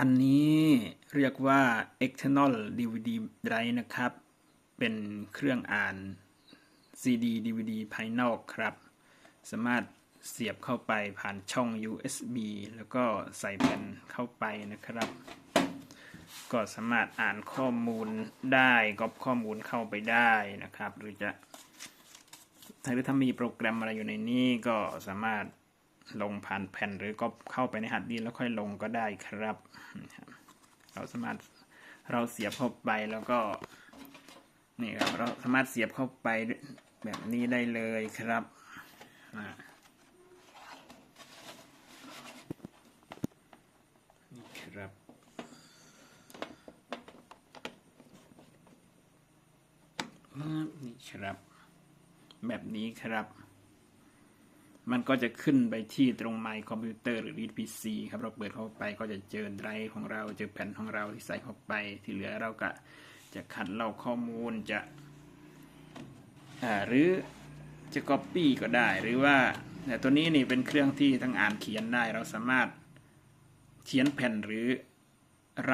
อันนี้เรียกว่า external DVD drive นะครับ เป็นเครื่องอ่าน CD DVD ภายนอกครับ สามารถเสียบเข้าไปผ่านช่อง USB แล้วก็ใส่แผ่นเข้าไปนะครับ ก็สามารถอ่านข้อมูลได้ก๊อปข้อมูลเข้าไปได้นะครับ หรือจะ หรือถ้ามีโปรแกรมอะไรอยู่ในนี้ก็สามารถ ลงผ่านแผ่นหรือก็เข้าไปในหัดดีแล้วค่อยลงก็ได้ครับเราสามารถเราเสียบเข้าไปแล้วก็นี่ครับเราสามารถเสียบเข้าไปแบบนี้ได้เลยครับนี่ครับนี่ครับ แบบนี้ครับ มันก็จะขึ้นไปที่ตรงไมค์คอมพิวเตอร์หรือ read PC ครับ เราเปิดเข้าไปก็จะเจอไดรฟ์ของเรา เจอแผ่นของเราที่ใส่เข้าไป ที่เหลือเราก็จะคัดเล่าข้อมูลจะหรือจะ Copy ก็ได้ หรือว่าแต่ตัวนี้นี่เป็นเครื่องที่ทั้งอ่านเขียนได้ เราสามารถเขียนแผ่นหรือไร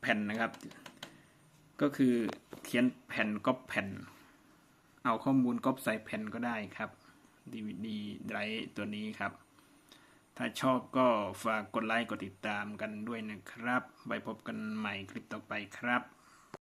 แผ่นนะครับ ก็คือเขียนแผ่นก๊อปแผ่น เอาข้อมูลก๊อปใส่แผ่นก็ได้ครับ DVD ไดรฟ์ตัวนี้ครับ ถ้าชอบก็ฝากกดไลค์กดติดตามกันด้วยนะครับ ไว้พบกันใหม่คลิปต่อไปครับ